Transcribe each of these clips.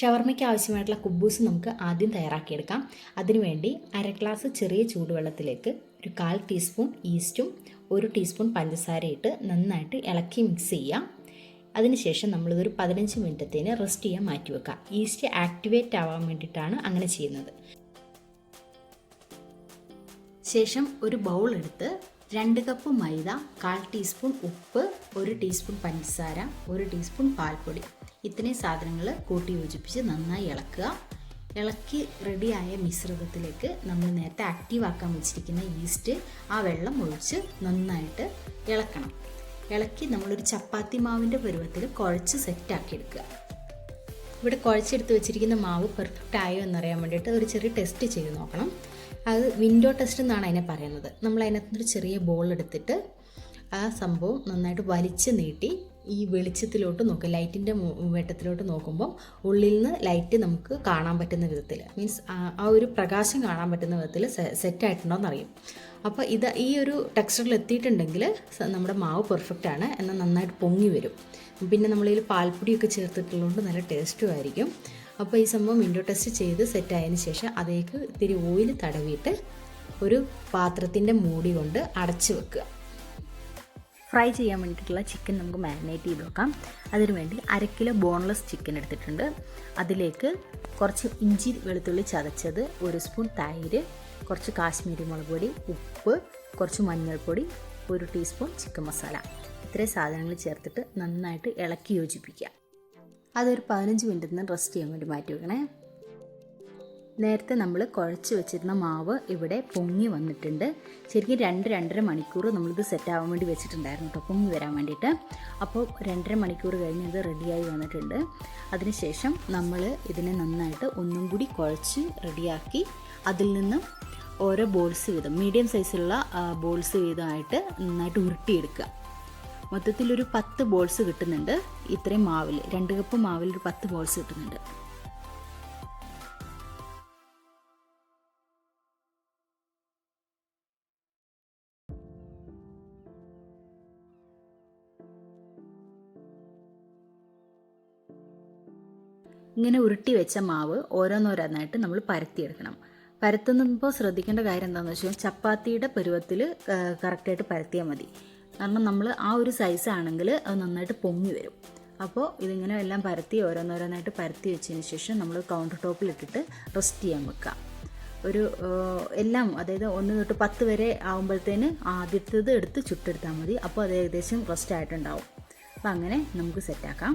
ഷവർമ്മയ്ക്ക് ആവശ്യമായിട്ടുള്ള കുബൂസ് നമുക്ക് ആദ്യം തയ്യാറാക്കിയെടുക്കാം. അതിനുവേണ്ടി അര ഗ്ലാസ് ചെറിയ ചൂടുവെള്ളത്തിലേക്ക് ഒരു കാൽ ടീസ്പൂൺ ഈസ്റ്റും ഒരു ടീസ്പൂൺ പഞ്ചസാര ഇട്ട് നന്നായിട്ട് ഇളക്കി മിക്സ് ചെയ്യാം. അതിനുശേഷം നമ്മളിതൊരു പതിനഞ്ച് മിനിറ്റത്തേന് റെസ്റ്റ് ചെയ്യാൻ മാറ്റി വെക്കാം. ഈസ്റ്റ് ആക്ടിവേറ്റ് ആവാൻ വേണ്ടിയിട്ടാണ് അങ്ങനെ ചെയ്യുന്നത്. ശേഷം ഒരു ബൗൾ എടുത്ത് രണ്ട് കപ്പ് മൈദ കാൽ ടീസ്പൂൺ ഉപ്പ് ഒരു ടീസ്പൂൺ പഞ്ചസാര ഒരു ടീസ്പൂൺ പാൽപ്പൊടി. ഇത്രയും സാധനങ്ങൾ കൂട്ടി യോജിപ്പിച്ച് നന്നായി ഇളക്കുക. ഇളക്കി റെഡിയായ മിശ്രിതത്തിലേക്ക് നമ്മൾ നേരത്തെ ആക്റ്റീവാക്കാൻ വെച്ചിരിക്കുന്ന ഈസ്റ്റ് ആ വെള്ളം ഒഴിച്ച് നന്നായിട്ട് ഇളക്കണം. ഇളക്കി നമ്മളൊരു ചപ്പാത്തി മാവിന്റെ പരുവത്തിൽ കുഴച്ച് സെറ്റാക്കി എടുക്കുക. ഇവിടെ കുഴച്ചെടുത്ത് വെച്ചിരിക്കുന്ന മാവ് പെർഫെക്റ്റ് ആയോ എന്നറിയാൻ വേണ്ടിയിട്ട് ഒരു ചെറിയ ടെസ്റ്റ് ചെയ്ത് നോക്കണം. അത് വിൻഡോ ടെസ്റ്റ് എന്നാണ് അതിനെ പറയുന്നത്. നമ്മൾ അതിനകത്തൊരു ചെറിയ ബോൾ എടുത്തിട്ട് ആ സംഭവം നന്നായിട്ട് വലിച്ചു നീട്ടി ഈ വെളിച്ചത്തിലോട്ട് നോക്കുക ലൈറ്റിന്റെ വെട്ടത്തിലോട്ട് നോക്കുമ്പോൾ ഉള്ളിൽ നിന്ന് ലൈറ്റ് നമുക്ക് കാണാൻ പറ്റുന്ന വിധത്തിൽ മീൻസ് ആ ഒരു പ്രകാശം കാണാൻ പറ്റുന്ന വിധത്തിൽ സെറ്റ് ആയിട്ടുണ്ടോയെന്ന് അറിയും അപ്പോൾ ഇത് ഈ ഒരു ടെക്സ്ചറിൽ എത്തിയിട്ടുണ്ടെങ്കിൽ നമ്മുടെ മാവ് പെർഫെക്റ്റ് ആണ് എന്നാൽ നന്നായിട്ട് പൊങ്ങി വരും. പിന്നെ നമ്മളിതിൽ പാൽപ്പൊടിയൊക്കെ ചേർത്തിട്ടുള്ളതുകൊണ്ട് നല്ല ടേസ്റ്റും ആയിരിക്കും. അപ്പോൾ ഈ സംഭവം വിൻഡോ ടെസ്റ്റ് ചെയ്ത് സെറ്റ് ആയതിനു ശേഷം അതേക്ക് ഇത്തിരി ഓയിൽ തടവിയിട്ട് ഒരു പാത്രത്തിന്റെ മൂടി കൊണ്ട് അടച്ചു വെക്കുക. ഫ്രൈ ചെയ്യാൻ വേണ്ടിയിട്ടുള്ള ചിക്കൻ നമുക്ക് മാരിനേറ്റ് ചെയ്ത് വെക്കാം. അതിനുവേണ്ടി അര കിലോ ബോൺലെസ് ചിക്കൻ എടുത്തിട്ടുണ്ട്. അതിലേക്ക് കുറച്ച് ഇഞ്ചി വെളുത്തുള്ളി ചതച്ചത് ഒരു സ്പൂൺ തൈര് കുറച്ച് കാശ്മീരി മുളക് പൊടി ഉപ്പ് കുറച്ച് മഞ്ഞൾപ്പൊടി ഒരു ടീസ്പൂൺ ചിക്കൻ മസാല ഇത്രയും സാധനങ്ങൾ ചേർത്തിട്ട് നന്നായിട്ട് ഇളക്കി യോജിപ്പിക്കുക. അതൊരു പതിനഞ്ച് മിനിറ്റ് നിന്ന് റെസ്റ്റ് ചെയ്യാൻ വേണ്ടി മാറ്റി വെക്കണേ. നേരത്തെ നമ്മൾ കുഴച്ച് വെച്ചിരുന്ന മാവ് ഇവിടെ പൊങ്ങി വന്നിട്ടുണ്ട്. ശരിക്കും രണ്ട് രണ്ടര മണിക്കൂർ നമ്മളിത് സെറ്റാവാൻ വേണ്ടി വെച്ചിട്ടുണ്ടായിരുന്നു കേട്ടോ പൊങ്ങി വരാൻ വേണ്ടിയിട്ട്. അപ്പോൾ രണ്ടര മണിക്കൂർ കഴിഞ്ഞ് ഇത് റെഡിയായി വന്നിട്ടുണ്ട്. അതിനുശേഷം നമ്മൾ ഇതിനെ നന്നായിട്ട് ഒന്നും കൂടി കുഴച്ച് റെഡിയാക്കി അതിൽ നിന്നും ഓരോ ബോൾസ് വീതം മീഡിയം സൈസിലുള്ള ബോൾസ് വീതമായിട്ട് നന്നായിട്ട് ഉരുട്ടിയെടുക്കുക. മൊത്തത്തിലൊരു പത്ത് ബോൾസ് കിട്ടുന്നുണ്ട്. ഇത്രയും മാവിൽ രണ്ട് കപ്പ് മാവിൽ ഒരു പത്ത് ബോൾസ് കിട്ടുന്നുണ്ട്. ഇങ്ങനെ ഉരുട്ടി വെച്ച മാവ് ഓരോന്നോരോന്നായിട്ട് നമ്മൾ പരത്തിയെടുക്കണം. പരത്തുമ്പോൾ ശ്രദ്ധിക്കേണ്ട കാര്യം എന്താണെന്ന് വെച്ചാൽ ചപ്പാത്തിയുടെ പരുവത്തിൽ കറക്റ്റായിട്ട് പരത്തിയാൽ മതി. കാരണം നമ്മൾ ആ ഒരു സൈസ് ആണെങ്കിൽ അത് നന്നായിട്ട് പൊങ്ങി വരും. അപ്പോൾ ഇതിങ്ങനെ എല്ലാം പരത്തി ഓരോന്നോരോന്നായിട്ട് പരത്തി വെച്ചതിന് ശേഷം നമ്മൾ കൗണ്ടർ ടോപ്പിൽ ഇട്ടിട്ട് റെസ്റ്റ് ചെയ്യാൻ വെക്കുക ഒരു എല്ലാം അതായത് ഒന്ന് തൊട്ട് പത്ത് വരെ ആകുമ്പോഴത്തേന് ആദ്യത്തേത് എടുത്ത് ചുട്ടെടുത്താൽ മതി. അപ്പോൾ അത് ഏകദേശം റെസ്റ്റ് ആയിട്ടുണ്ടാവും. അപ്പോൾ അങ്ങനെ നമുക്ക് സെറ്റാക്കാം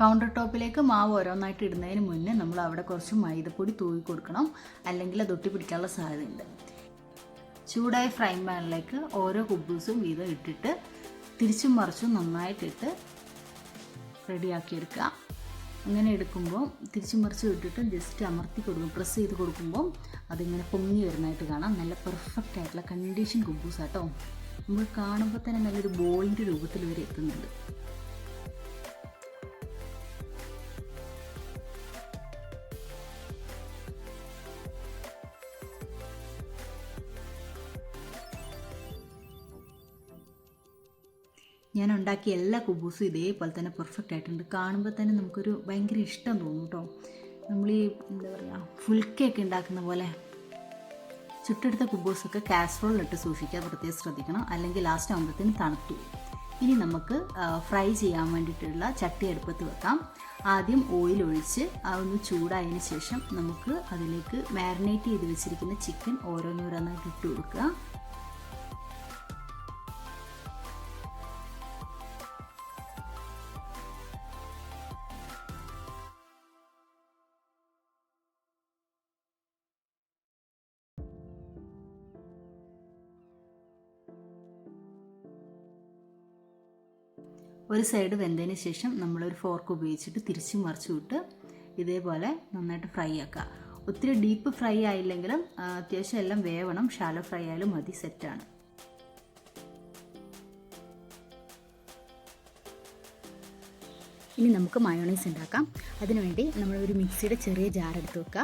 കൗണ്ടർ ടോപ്പിലേക്ക് മാവ് ഓരോന്നായിട്ട് ഇടുന്നതിന് മുന്നേ നമ്മൾ അവിടെ കുറച്ച് മൈദപ്പൊടി തൂവി കൊടുക്കണം. അല്ലെങ്കിൽ അത് ഒട്ടി പിടിക്കാനുള്ള സാധ്യതയുണ്ട്. ചൂടായ ഫ്രൈ പാനിലേക്ക് ഓരോ കുബൂസും വീതം ഇട്ടിട്ട് തിരിച്ചും മറിച്ചും നന്നായിട്ടിട്ട് റെഡിയാക്കിയെടുക്കുക അങ്ങനെ എടുക്കുമ്പോൾ തിരിച്ചും മറിച്ചും ഇട്ടിട്ട് ജസ്റ്റ് അമർത്തി കൊടുക്കും. പ്രസ് ചെയ്ത് കൊടുക്കുമ്പോൾ അതിങ്ങനെ പൊങ്ങി വരുന്നതായിട്ട് കാണാം. നല്ല പെർഫെക്റ്റ് ആയിട്ടുള്ള കണ്ടീഷൻ കുബൂസ് ആട്ടോ നമ്മൾ കാണുമ്പോൾ തന്നെ നല്ലൊരു ബോളിന്റെ രൂപത്തിൽ വരെ എത്തുന്നുണ്ട്. ഞാൻ ഉണ്ടാക്കിയ എല്ലാ കുബൂസും ഇതേപോലെ തന്നെ പെർഫെക്റ്റ് ആയിട്ടുണ്ട്. കാണുമ്പോൾ തന്നെ നമുക്കൊരു ഭയങ്കര ഇഷ്ടം തോന്നും കേട്ടോ നമ്മൾ ഈ എന്താ പറയുക കേക്ക് ഉണ്ടാക്കുന്ന പോലെ ചുട്ടെടുത്ത കുബൂസൊക്കെ കാസറോളിലിട്ട് സൂക്ഷിക്കാൻ പ്രത്യേകം ശ്രദ്ധിക്കണം. അല്ലെങ്കിൽ ലാസ്റ്റ് ആകുമ്പോഴത്തേന് തണുത്തു ഇനി നമുക്ക് ഫ്രൈ ചെയ്യാൻ വേണ്ടിയിട്ടുള്ള ചട്ടി അടുപ്പത്ത് വെക്കാം. ആദ്യം ഓയിൽ ഒഴിച്ച് അതൊന്ന് ചൂടായതിന് ശേഷം നമുക്ക് അതിലേക്ക് മാരിനേറ്റ് ചെയ്ത് വെച്ചിരിക്കുന്ന ചിക്കൻ ഓരോന്നോരോന്നായിട്ട് ഇട്ട് കൊടുക്കുക. ഒരു സൈഡ് വെന്തതിന് ശേഷം നമ്മളൊരു ഫോർക്ക് ഉപയോഗിച്ചിട്ട് തിരിച്ചു മറിച്ചു വിട്ട് ഇതേപോലെ നന്നായിട്ട് ഫ്രൈ ആക്കുക. ഒത്തിരി ഡീപ്പ് ഫ്രൈ ആയില്ലെങ്കിലും അത്യാവശ്യം എല്ലാം വേവണം. ഷാലോ ഫ്രൈ ആയാലും മതി സെറ്റാണ് ഇനി നമുക്ക് മയോണൈസ് ഉണ്ടാക്കാം. അതിനുവേണ്ടി നമ്മൾ ഒരു മിക്സിയുടെ ചെറിയ ജാർ എടുത്ത് വെക്കുക.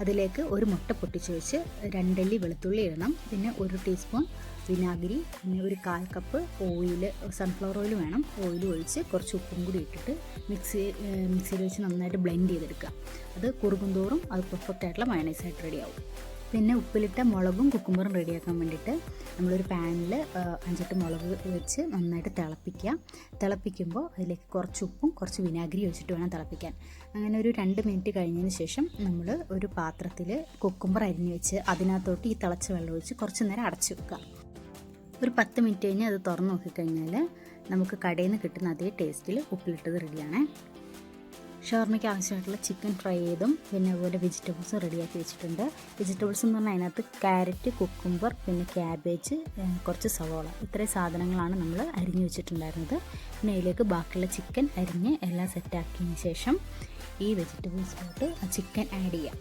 അതിലേക്ക് ഒരു മുട്ട പൊട്ടിച്ച് വെച്ച് രണ്ടല്ലി വെളുത്തുള്ളി ഇടണം. പിന്നെ ഒരു ടീസ്പൂൺ വിനാഗിരി പിന്നെ ഒരു കാൽ കപ്പ് ഓയിൽ സൺഫ്ലവർ ഓയിൽ വേണം. ഓയിൽ ഒഴിച്ച് കുറച്ച് ഉപ്പും കൂടി ഇട്ടിട്ട് മിക്സി മിക്സിയിൽ വെച്ച് നന്നായിട്ട് ബ്ലെൻഡ് ചെയ്തെടുക്കുക. അത് കുറുകും തോറും അത് പെർഫെക്റ്റ് ആയിട്ടുള്ള മയോണൈസ് ആയിട്ട് റെഡിയാവും പിന്നെ ഉപ്പിലിട്ട മുളകും കുക്കുമ്പറും റെഡിയാക്കാൻ വേണ്ടിയിട്ട് നമ്മളൊരു പാനിൽ അഞ്ചെട്ട് മുളക് വെച്ച് നന്നായിട്ട് തിളപ്പിക്കുക. തിളപ്പിക്കുമ്പോൾ അതിലേക്ക് കുറച്ച് ഉപ്പും കുറച്ച് വിനാഗിരി ഒഴിച്ചിട്ട് വേണം തിളപ്പിക്കാൻ. അങ്ങനെ ഒരു രണ്ട് മിനിറ്റ് കഴിഞ്ഞതിന് ശേഷം നമ്മൾ ഒരു പാത്രത്തിൽ കുക്കുമ്പർ അരിഞ്ഞ് വെച്ച് അതിനകത്തോട്ട് ഈ തിളച്ച വെള്ളം ഒഴിച്ച് കുറച്ച് നേരം അടച്ചു വെക്കുക. ഒരു പത്ത് മിനിറ്റ് കഴിഞ്ഞ് അത് തുറന്ന് നോക്കിക്കഴിഞ്ഞാൽ നമുക്ക് കടയിൽ നിന്ന് കിട്ടുന്ന അതേ ടേസ്റ്റിൽ ഉപ്പിലിട്ടത് റെഡിയാണ് ഷവർമയ്ക്ക് ആവശ്യമായിട്ടുള്ള ചിക്കൻ ഫ്രൈ ചെയ്തും പിന്നെ അതുപോലെ വെജിറ്റബിൾസും റെഡിയാക്കി വെച്ചിട്ടുണ്ട്. വെജിറ്റബിൾസ് എന്ന് പറഞ്ഞാൽ അതിനകത്ത് ക്യാരറ്റ് കുക്കുംബർ പിന്നെ ക്യാബേജ് കുറച്ച് സവോള. ഇത്രയും സാധനങ്ങളാണ് നമ്മൾ അരിഞ്ഞു വെച്ചിട്ടുണ്ടായിരുന്നത്. പിന്നെ അതിലേക്ക് ബാക്കിയുള്ള ചിക്കൻ അരിഞ്ഞ് എല്ലാം സെറ്റാക്കിയതിന് ശേഷം ഈ വെജിറ്റബിൾസിലോട്ട് ചിക്കൻ ആഡ് ചെയ്യാം.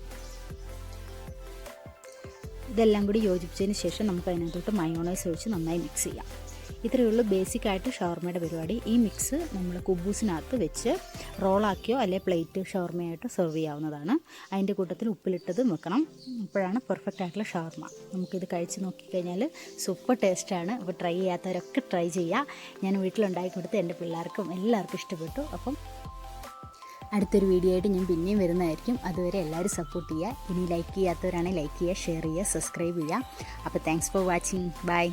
ഇതെല്ലാം കൂടി യോജിപ്പിച്ചതിന് ശേഷം നമുക്ക് അതിനകത്തോട്ട് മയോണൈസ് ഒഴിച്ച് നന്നായി മിക്സ് ചെയ്യാം. ഇത്രയേ ഉള്ളൂ ബേസിക് ആയിട്ട് ഷവർമയുടെ പരിപാടി. ഈ മിക്സ് നമ്മൾ കുബൂസിനകത്ത് വെച്ച് റോളാക്കിയോ അല്ലെങ്കിൽ പ്ലേറ്റ് ഷവർമയായിട്ട് സെർവ് ചെയ്യാവുന്നതാണ്. അതിന്റെ കൂട്ടത്തിൽ ഉപ്പിലിട്ടത് വെക്കണം. അപ്പോഴാണ് പെർഫെക്റ്റ് ആയിട്ടുള്ള ഷവർമ നമുക്കിത് കഴിച്ച് നോക്കിക്കഴിഞ്ഞാൽ സൂപ്പർ ടേസ്റ്റാണ് അപ്പോൾ ട്രൈ ചെയ്യാത്തവരൊക്കെ ട്രൈ ചെയ്യുക ഞാൻ വീട്ടിലുണ്ടാക്കി കൊടുത്ത് എന്റെ പിള്ളേർക്കും എല്ലാവർക്കും ഇഷ്ടപ്പെട്ടു. അപ്പം അടുത്തൊരു വീഡിയോ ആയിട്ട് ഞാൻ പിന്നെയും വരുന്നതായിരിക്കും. അതുവരെ എല്ലാവരും സപ്പോർട്ട് ചെയ്യുക. ഇനി ലൈക്ക് ചെയ്യാത്തവരാണെങ്കിൽ ലൈക്ക് ചെയ്യുക ഷെയർ ചെയ്യുക സബ്സ്ക്രൈബ് ചെയ്യുക. അപ്പോൾ താങ്ക്സ് ഫോർ വാച്ചിങ് ബൈ